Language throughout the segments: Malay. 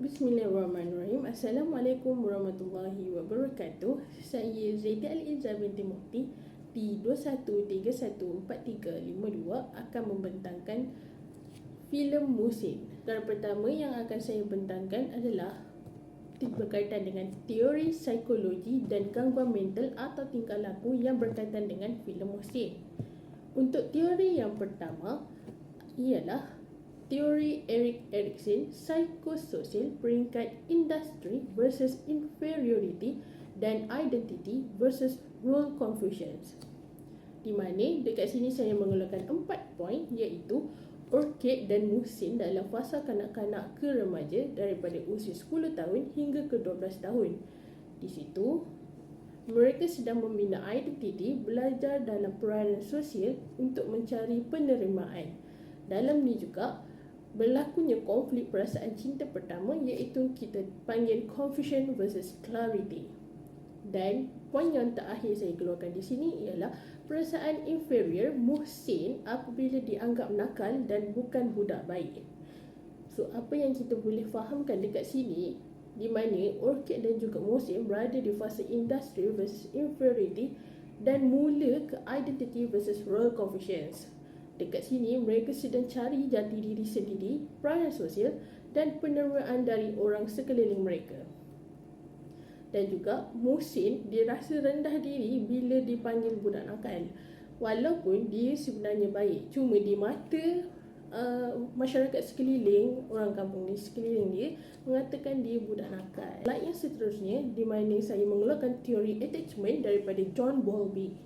Bismillahirrahmanirrahim. Assalamualaikum warahmatullahi wabarakatuh. Saya Zaidi Al-Izzah binti Mukti di 21314352 akan membentangkan filem musim. Perkara pertama yang akan saya bentangkan adalah berkaitan dengan teori psikologi dan gangguan mental atau tingkah laku yang berkaitan dengan filem musim. Untuk teori yang pertama ialah teori Eric Erikson psikososial peringkat industri versus inferiority dan identity versus role confusions. Di mana dekat sini saya mengeluarkan empat poin iaitu orchid dan musim dalam fasa kanak-kanak ke remaja daripada usia 10 tahun hingga ke 12 tahun. Di situ mereka sedang membina identiti, belajar dalam peranan sosial untuk mencari penerimaan. Dalam ni juga, berlakunya konflik perasaan cinta pertama iaitu kita panggil confusion versus clarity. Dan poin yang terakhir saya keluarkan di sini ialah perasaan inferior muhsin apabila dianggap nakal dan bukan budak baik. So apa yang kita boleh fahamkan dekat sini di mana orchid dan juga muhsin berada di fasa industri versus inferiority dan mula ke identity versus role confusions. Dekat sini, mereka sedang cari jati diri sendiri, peranan sosial dan penerimaan dari orang sekeliling mereka. Dan juga, Musin dirasa rendah diri bila dipanggil budak nakal. Walaupun dia sebenarnya baik, cuma di mata uh, masyarakat sekeliling, orang kampung ni sekeliling dia, mengatakan dia budak nakal. Like yang seterusnya, di mana saya mengeluarkan teori attachment daripada John Bowlby.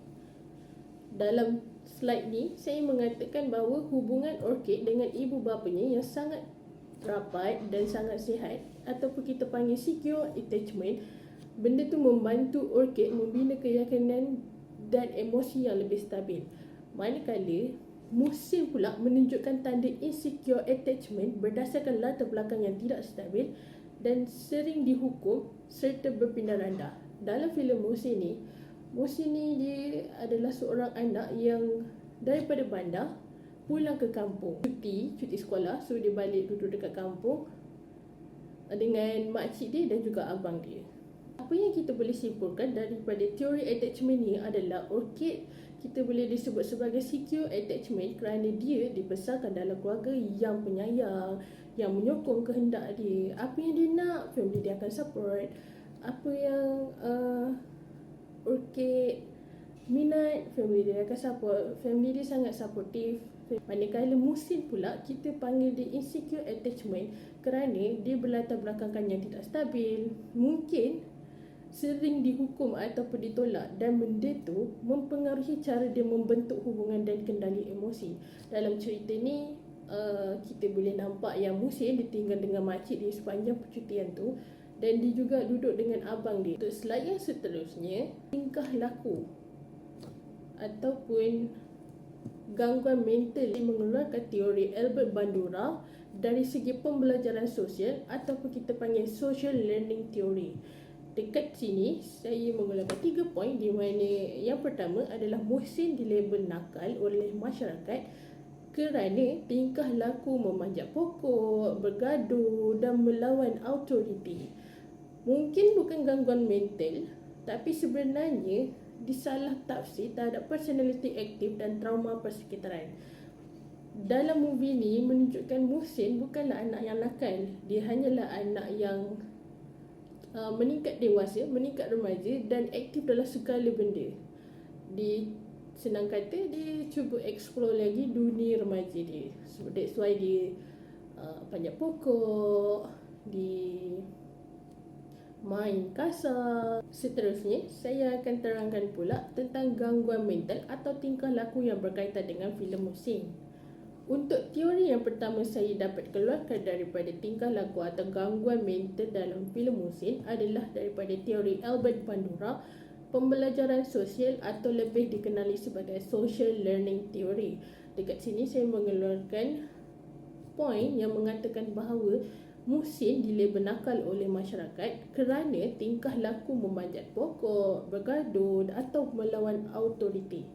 Dalam slide ni saya mengatakan bahawa hubungan orchid dengan ibu bapanya yang sangat rapat dan sangat sihat ataupun kita panggil secure attachment benda tu membantu orchid membina keyakinan dan emosi yang lebih stabil. Manakala musim pula menunjukkan tanda insecure attachment berdasarkan latar belakang yang tidak stabil dan sering dihukum serta berpindah randa dalam filem musim ni Musin ni dia adalah seorang anak yang daripada bandar pulang ke kampung. Cuti, cuti sekolah. So dia balik duduk dekat kampung dengan makcik dia dan juga abang dia. Apa yang kita boleh simpulkan daripada teori attachment ni adalah orchid kita boleh disebut sebagai secure attachment kerana dia dibesarkan dalam keluarga yang penyayang, yang menyokong kehendak dia. Apa yang dia nak, family dia akan support. Apa yang uh, okay minat family dia. Akan support. Family dia sangat supportive. Manakala musim pula kita panggil dia insecure attachment kerana dia berlatar belakangkan yang tidak stabil. Mungkin sering dihukum ataupun ditolak dan benda tu mempengaruhi cara dia membentuk hubungan dan kendali emosi. Dalam cerita ni uh, kita boleh nampak yang musim ditinggal dengan makcik dia sepanjang percutian tu dan dia juga duduk dengan abang dia. Untuk slide yang seterusnya, tingkah laku ataupun gangguan mental yang mengeluarkan teori Albert Bandura dari segi pembelajaran sosial ataupun kita panggil social learning theory. Dekat sini, saya mengeluarkan tiga poin di mana yang pertama adalah Muhsin dilabel nakal oleh masyarakat kerana tingkah laku memanjat pokok, bergaduh dan melawan autoriti mungkin bukan gangguan mental tapi sebenarnya disalah tafsir terhadap personality aktif dan trauma persekitaran. Dalam movie ni menunjukkan Muhsin bukanlah anak yang nakal. Dia hanyalah anak yang uh, meningkat dewasa, meningkat remaja dan aktif dalam segala benda. Di senang kata dia cuba explore lagi dunia remaja dia. So that's why dia uh, panjat pokok, di main kasar. Seterusnya, saya akan terangkan pula tentang gangguan mental atau tingkah laku yang berkaitan dengan filem musim. Untuk teori yang pertama saya dapat keluarkan daripada tingkah laku atau gangguan mental dalam filem musim adalah daripada teori Albert Bandura, pembelajaran sosial atau lebih dikenali sebagai social learning theory. Dekat sini saya mengeluarkan poin yang mengatakan bahawa Musin dilabel nakal oleh masyarakat kerana tingkah laku memanjat pokok, bergaduh atau melawan autoriti.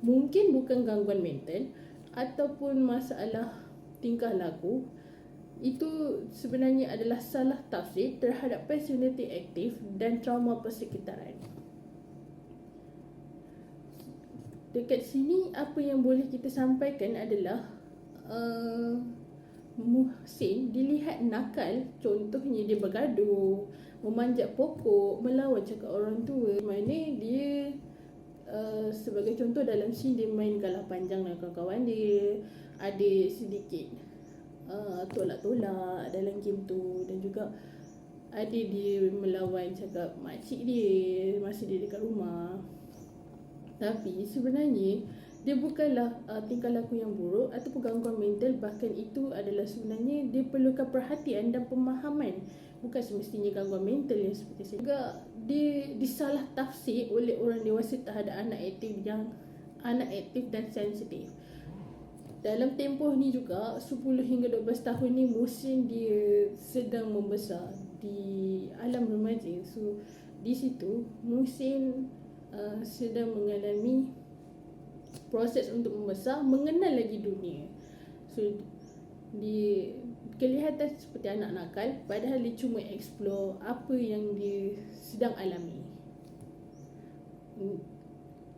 Mungkin bukan gangguan mental ataupun masalah tingkah laku. itu sebenarnya adalah salah tafsir terhadap personality aktif dan trauma persekitaran. Dekat sini apa yang boleh kita sampaikan adalah uh, Muhsin dilihat nakal contohnya dia bergaduh memanjat pokok melawan cakap orang tua. Mana dia uh, sebagai contoh dalam scene dia main galah panjang dengan kawan-kawan dia ada sedikit uh, tolak-tolak dalam game tu. Dan juga ada dia melawan cakap makcik dia masa dia dekat rumah. Tapi sebenarnya dia bukanlah uh, tingkah laku yang buruk ataupun gangguan mental. Bahkan itu adalah sebenarnya dia perlukan perhatian dan pemahaman. Bukan semestinya gangguan mental yang seperti saya. Juga dia disalah tafsir oleh orang dewasa terhadap anak aktif yang anak aktif dan sensitif. Dalam tempoh ni juga 10 hingga 12 tahun ni musim dia sedang membesar di alam remaja. So di situ musim uh, sedang mengalami proses untuk membesar mengenal lagi dunia. So di kelihatan seperti anak nakal padahal dia cuma explore apa yang dia sedang alami.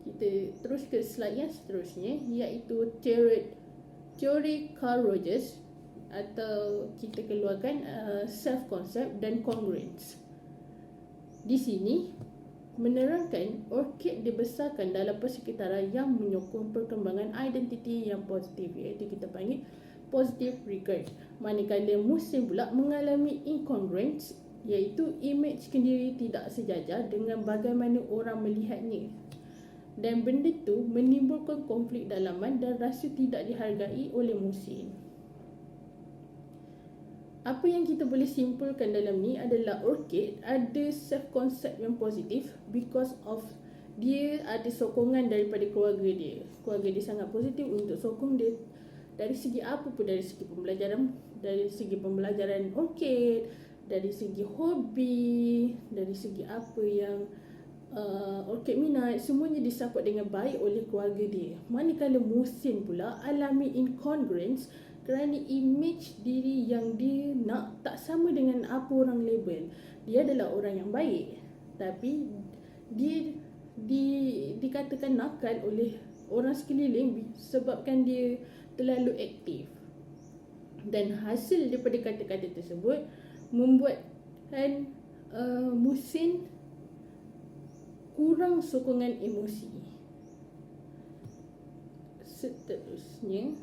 Kita terus ke slide yang seterusnya iaitu teori teori Carl Rogers atau kita keluarkan uh, self concept dan congruence. Di sini menerangkan orkid dibesarkan dalam persekitaran yang menyokong perkembangan identiti yang positif iaitu kita panggil positive regard manakala musim pula mengalami incongruence iaitu image sendiri tidak sejajar dengan bagaimana orang melihatnya. Dan benda tu menimbulkan konflik dalaman dan rasa tidak dihargai oleh musim apa yang kita boleh simpulkan dalam ni adalah orchid ada self concept yang positif because of dia ada sokongan daripada keluarga dia. Keluarga dia sangat positif untuk sokong dia dari segi apa pun dari segi pembelajaran dari segi pembelajaran orchid, dari segi hobi, dari segi apa yang uh, orchid minat semuanya disupport dengan baik oleh keluarga dia. Manakala musim pula alami incongruence kerana image diri yang dia nak tak sama dengan apa orang label. Dia adalah orang yang baik tapi dia di dikatakan nakal oleh orang sekeliling sebabkan dia terlalu aktif. Dan hasil daripada kata-kata tersebut membuatkan uh, Musin kurang sokongan emosi. Seterusnya,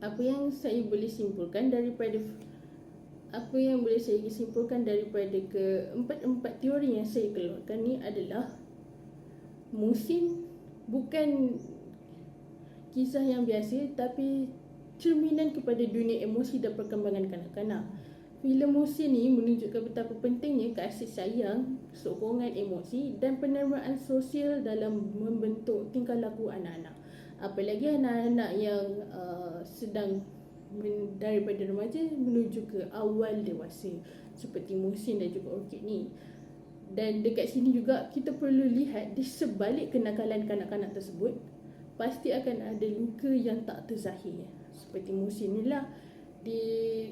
apa yang saya boleh simpulkan daripada apa yang boleh saya simpulkan daripada ke empat-empat teori yang saya keluarkan ni adalah musim bukan kisah yang biasa tapi cerminan kepada dunia emosi dan perkembangan kanak-kanak. Filem musim ni menunjukkan betapa pentingnya kasih sayang, sokongan emosi dan penerimaan sosial dalam membentuk tingkah laku anak-anak apalagi anak-anak yang uh, sedang men, daripada remaja menuju ke awal dewasa? Seperti musim dan juga orkid ni. Dan dekat sini juga kita perlu lihat di sebalik kenakalan kanak-kanak tersebut pasti akan ada luka yang tak terzahir. Seperti musim ni lah. Di,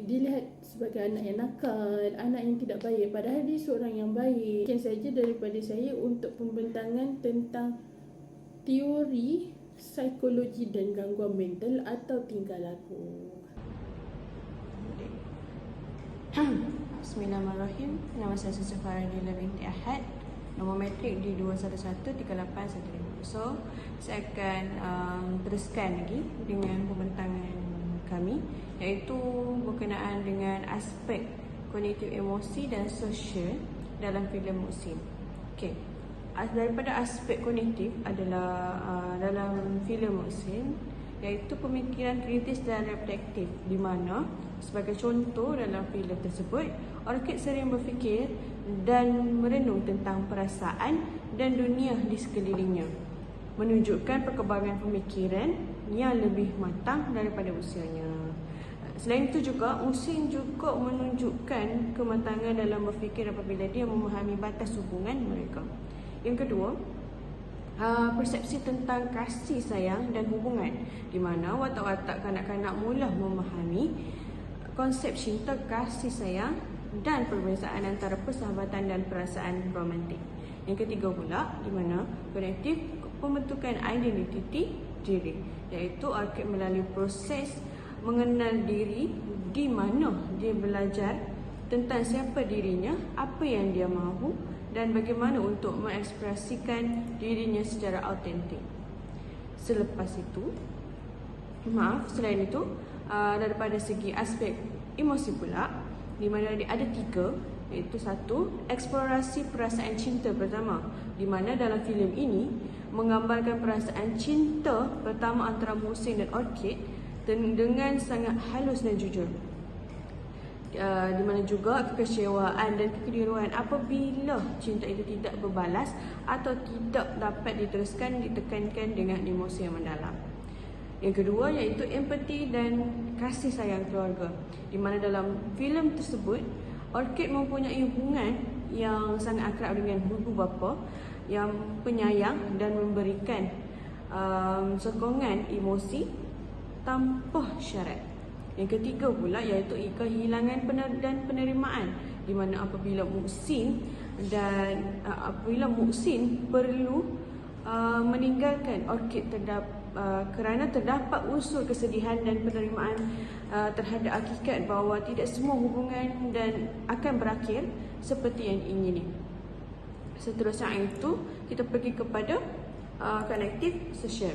dilihat sebagai anak yang nakal, anak yang tidak baik. Padahal dia seorang yang baik. Mungkin saja daripada saya untuk pembentangan tentang teori psikologi dan gangguan mental atau tingkah laku. Bismillahirrahmanirrahim. Nama saya Susu Faradila binti Ahad. Nombor metrik di 211-3815. So, saya akan um, teruskan lagi dengan pembentangan kami iaitu berkenaan dengan aspek kognitif emosi dan sosial dalam filem musim. Okay daripada aspek kognitif adalah uh, dalam filem Musin iaitu pemikiran kritis dan reflektif di mana sebagai contoh dalam filem tersebut Orchid sering berfikir dan merenung tentang perasaan dan dunia di sekelilingnya menunjukkan perkembangan pemikiran yang lebih matang daripada usianya. Selain itu juga, Musin juga menunjukkan kematangan dalam berfikir apabila dia memahami batas hubungan mereka. Yang kedua, uh, persepsi tentang kasih sayang dan hubungan di mana watak-watak kanak-kanak mula memahami konsep cinta kasih sayang dan perbezaan antara persahabatan dan perasaan romantik. Yang ketiga pula di mana konektif pembentukan identiti diri iaitu Arcade melalui proses mengenal diri di mana dia belajar tentang siapa dirinya, apa yang dia mahu dan bagaimana untuk mengekspresikan dirinya secara autentik. Selepas itu, maaf, selain itu, uh, daripada segi aspek emosi pula, di mana ada tiga, iaitu satu, eksplorasi perasaan cinta pertama, di mana dalam filem ini menggambarkan perasaan cinta pertama antara Musin dan Orchid dengan sangat halus dan jujur. Uh, di mana juga kekecewaan dan kekeliruan apabila cinta itu tidak berbalas atau tidak dapat diteruskan ditekankan dengan emosi yang mendalam. Yang kedua iaitu empati dan kasih sayang keluarga. Di mana dalam filem tersebut Orchid mempunyai hubungan yang sangat akrab dengan ibu bapa yang penyayang dan memberikan um, sokongan emosi tanpa syarat. Yang ketiga pula iaitu kehilangan pener- dan penerimaan di mana apabila Muksin dan uh, apabila Muksin perlu uh, meninggalkan Orchid terdap, uh, kerana terdapat unsur kesedihan dan penerimaan uh, terhadap hakikat bahawa tidak semua hubungan dan akan berakhir seperti yang diingini. Seterusnya itu kita pergi kepada uh, konektif sosial.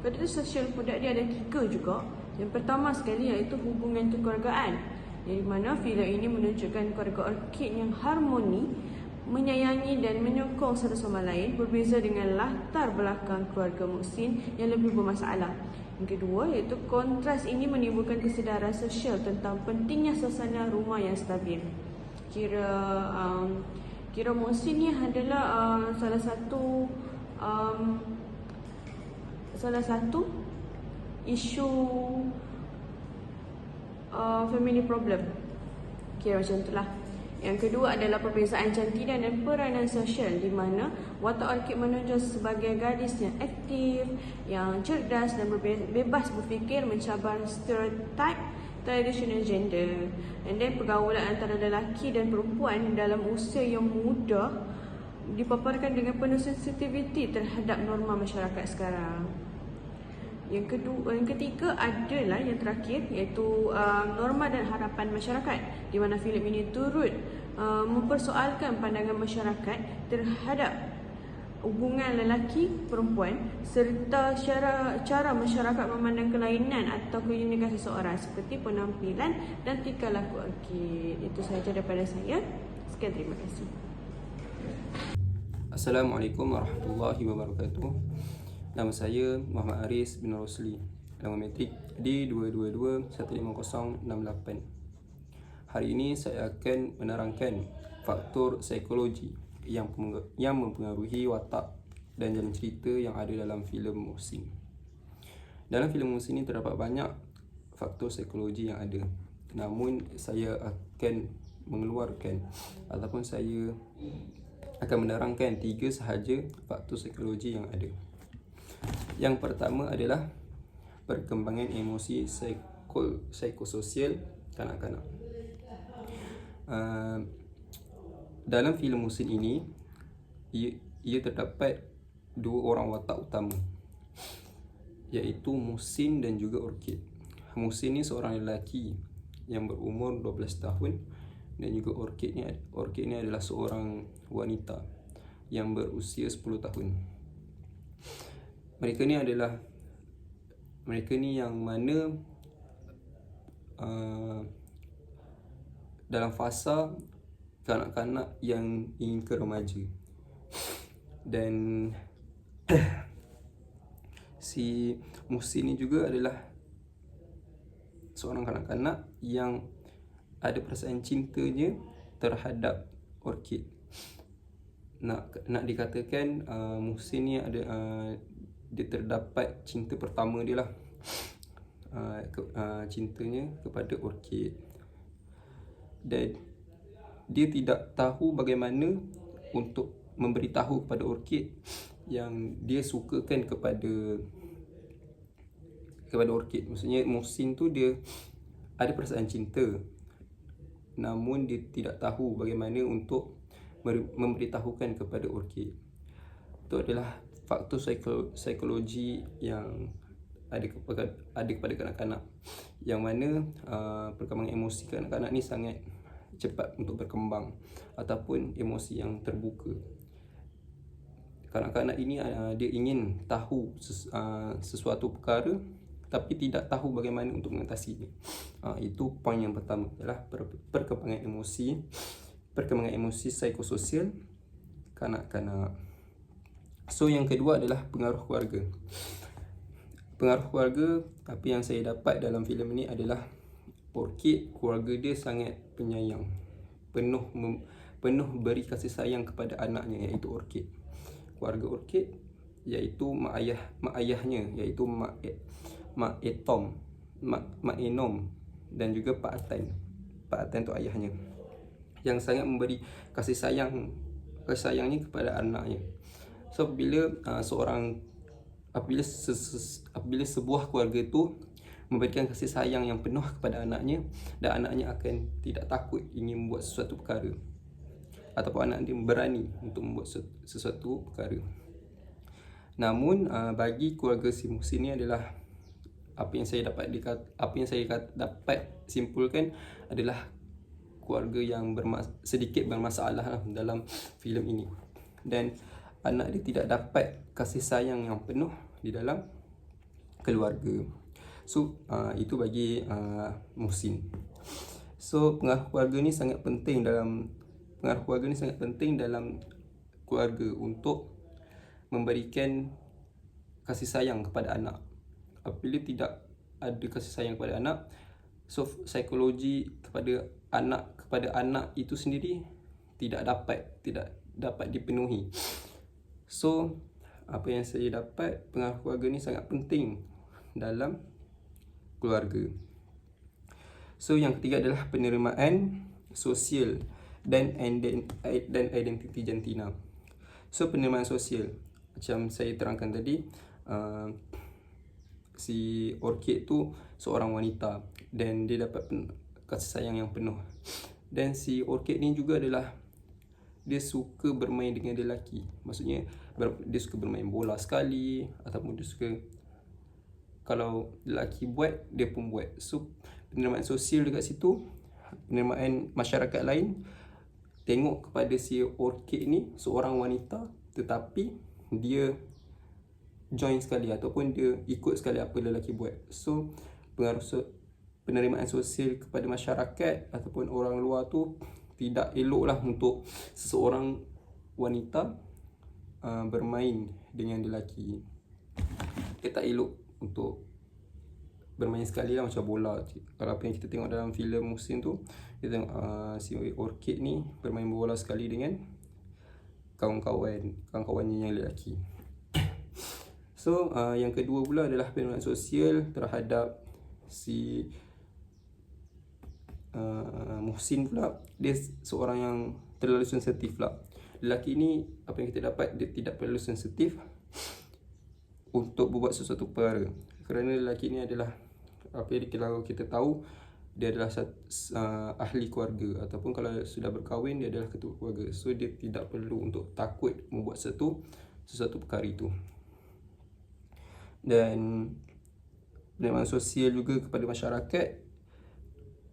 Konektif sosial pula dia ada tiga juga yang pertama sekali iaitu hubungan kekeluargaan di mana filem ini menunjukkan keluarga Orchid yang harmoni, menyayangi dan menyokong satu sama lain berbeza dengan latar belakang keluarga Muksin yang lebih bermasalah. Yang kedua iaitu kontras ini menimbulkan kesedaran sosial tentang pentingnya suasana rumah yang stabil. Kira um, kira Muksin ni adalah uh, salah satu um, salah satu isu uh, family problem. Kira macam itulah. Yang kedua adalah perbezaan cantikan dan peranan sosial di mana watak Orchid menunjuk sebagai gadis yang aktif, yang cerdas dan bebas berfikir mencabar stereotip traditional gender. And then pergaulan antara lelaki dan perempuan dalam usia yang muda dipaparkan dengan penuh sensitiviti terhadap norma masyarakat sekarang. Yang kedua, yang ketiga adalah yang terakhir iaitu uh, norma dan harapan masyarakat di mana filem ini turut uh, mempersoalkan pandangan masyarakat terhadap hubungan lelaki perempuan serta cara cara masyarakat memandang kelainan atau keunikan seseorang seperti penampilan dan tingkah laku. Okey itu sahaja daripada saya. Sekian terima kasih. Assalamualaikum warahmatullahi wabarakatuh Nama saya Muhammad Aris bin Rosli Nama metrik D222-15068 Hari ini saya akan menerangkan faktor psikologi yang yang mempengaruhi watak dan jalan cerita yang ada dalam filem Musin. Dalam filem Musin ini terdapat banyak faktor psikologi yang ada. Namun saya akan mengeluarkan ataupun saya akan menerangkan tiga sahaja faktor psikologi yang ada. Yang pertama adalah perkembangan emosi psiko, psikososial kanak-kanak. Uh, dalam filem Musin ini ia, ia terdapat dua orang watak utama iaitu Musin dan juga Orchid. Musin ni seorang lelaki yang berumur 12 tahun dan juga Orchid ni Orchid ni adalah seorang wanita yang berusia 10 tahun mereka ni adalah mereka ni yang mana uh, dalam fasa kanak-kanak yang ingin ke remaja. Dan si Musi ni juga adalah seorang kanak-kanak yang ada perasaan cintanya terhadap orchid nak nak dikatakan uh, Musin ni ada uh, dia terdapat cinta pertama dia lah uh, ke, uh, cintanya kepada orchid dan dia tidak tahu bagaimana untuk memberitahu kepada orchid yang dia sukakan kepada kepada orkid. Maksudnya Muhsin tu dia ada perasaan cinta. Namun dia tidak tahu bagaimana untuk memberitahukan kepada orkid. Itu adalah faktor psikolo- psikologi yang ada kepada ada kepada kanak-kanak yang mana uh, perkembangan emosi kanak-kanak ni sangat cepat untuk berkembang ataupun emosi yang terbuka kanak-kanak ini uh, dia ingin tahu ses, uh, sesuatu perkara tapi tidak tahu bagaimana untuk mengatasinya. Uh, itu poin yang pertama adalah per, perkembangan emosi, perkembangan emosi psikososial kanak-kanak. So yang kedua adalah pengaruh keluarga. Pengaruh keluarga apa yang saya dapat dalam filem ini adalah Orchid keluarga dia sangat penyayang. Penuh mem, penuh beri kasih sayang kepada anaknya iaitu Orchid. Keluarga Orchid iaitu mak ayah mak ayahnya iaitu mak mak Etom, mak mak Enom dan juga Pak Atan. Pak Atan tu ayahnya. Yang sangat memberi kasih sayang kasih sayangnya kepada anaknya. So bila uh, seorang apabila apabila sebuah keluarga tu memberikan kasih sayang yang penuh kepada anaknya dan anaknya akan tidak takut ingin membuat sesuatu perkara ataupun anak dia berani untuk membuat sesuatu perkara. Namun uh, bagi keluarga si Muhsin ni adalah apa yang saya dapat dikat, apa yang saya kat, dapat simpulkan adalah keluarga yang bermas, sedikit bermasalah lah dalam filem ini dan anak dia tidak dapat kasih sayang yang penuh di dalam keluarga. So uh, itu bagi uh, Muhsin. So pengaruh keluarga ni sangat penting dalam pengaruh keluarga ni sangat penting dalam keluarga untuk memberikan kasih sayang kepada anak apabila tidak ada kasih sayang kepada anak so psikologi kepada anak kepada anak itu sendiri tidak dapat tidak dapat dipenuhi so apa yang saya dapat pengaruh keluarga ni sangat penting dalam keluarga. So yang ketiga adalah penerimaan sosial dan dan identiti jantina. So penerimaan sosial. Macam saya terangkan tadi uh, si Orchid tu seorang wanita dan dia dapat kasih sayang yang penuh. Dan si Orchid ni juga adalah dia suka bermain dengan lelaki. Maksudnya dia suka bermain bola sekali ataupun dia suka kalau lelaki buat dia pun buat. So penerimaan sosial dekat situ, penerimaan masyarakat lain tengok kepada si Orchid ni seorang wanita tetapi dia join sekali ataupun dia ikut sekali apa lelaki buat. So pengaruh penerimaan sosial kepada masyarakat ataupun orang luar tu tidak elok lah untuk seseorang wanita uh, bermain dengan lelaki. Dia tak elok untuk bermain sekali lah macam bola. Kalau apa yang kita tengok dalam filem musim tu, kita tengok uh, si Orchid ni bermain bola sekali dengan kawan-kawan, kawan-kawannya yang lelaki. So uh, yang kedua pula adalah penerimaan sosial terhadap si uh, Muhsin pula dia seorang yang terlalu sensitif lah. Lelaki ni apa yang kita dapat dia tidak perlu sensitif untuk buat sesuatu perkara. Kerana lelaki ni adalah apa yang kalau kita tahu dia adalah uh, ahli keluarga ataupun kalau sudah berkahwin dia adalah ketua keluarga. So dia tidak perlu untuk takut membuat sesuatu sesuatu perkara itu dan penerimaan sosial juga kepada masyarakat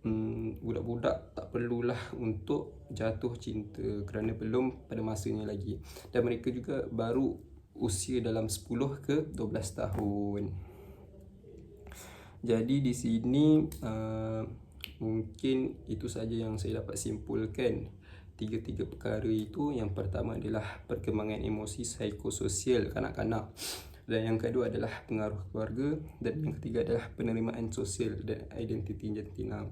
hmm, budak-budak tak perlulah untuk jatuh cinta kerana belum pada masanya lagi. Dan mereka juga baru usia dalam 10 ke 12 tahun. Jadi di sini uh, mungkin itu saja yang saya dapat simpulkan. Tiga-tiga perkara itu. Yang pertama adalah perkembangan emosi psikososial kanak-kanak dan yang kedua adalah pengaruh keluarga. Dan yang ketiga adalah penerimaan sosial dan identiti jantina.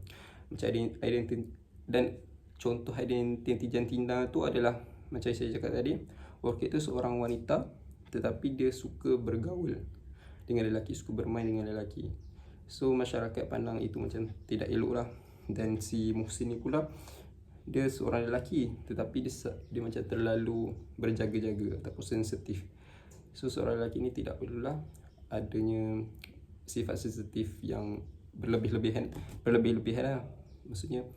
Macam identiti dan contoh identiti jantina tu adalah macam saya cakap tadi Orchid tu seorang wanita tetapi dia suka bergaul dengan lelaki suka bermain dengan lelaki. So masyarakat pandang itu macam tidak elok lah dan si Muhsin ni pula dia seorang lelaki tetapi dia, dia macam terlalu berjaga-jaga ataupun sensitif So seorang lelaki ni tidak perlulah adanya sifat sensitif yang berlebih-lebihan berlebih-lebihan lah. Maksudnya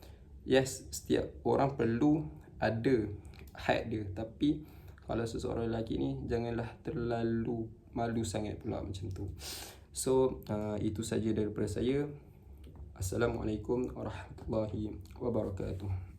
yes setiap orang perlu ada had dia tapi kalau seseorang lelaki ni janganlah terlalu malu sangat pula macam tu. So uh, itu saja daripada saya. Assalamualaikum warahmatullahi wabarakatuh.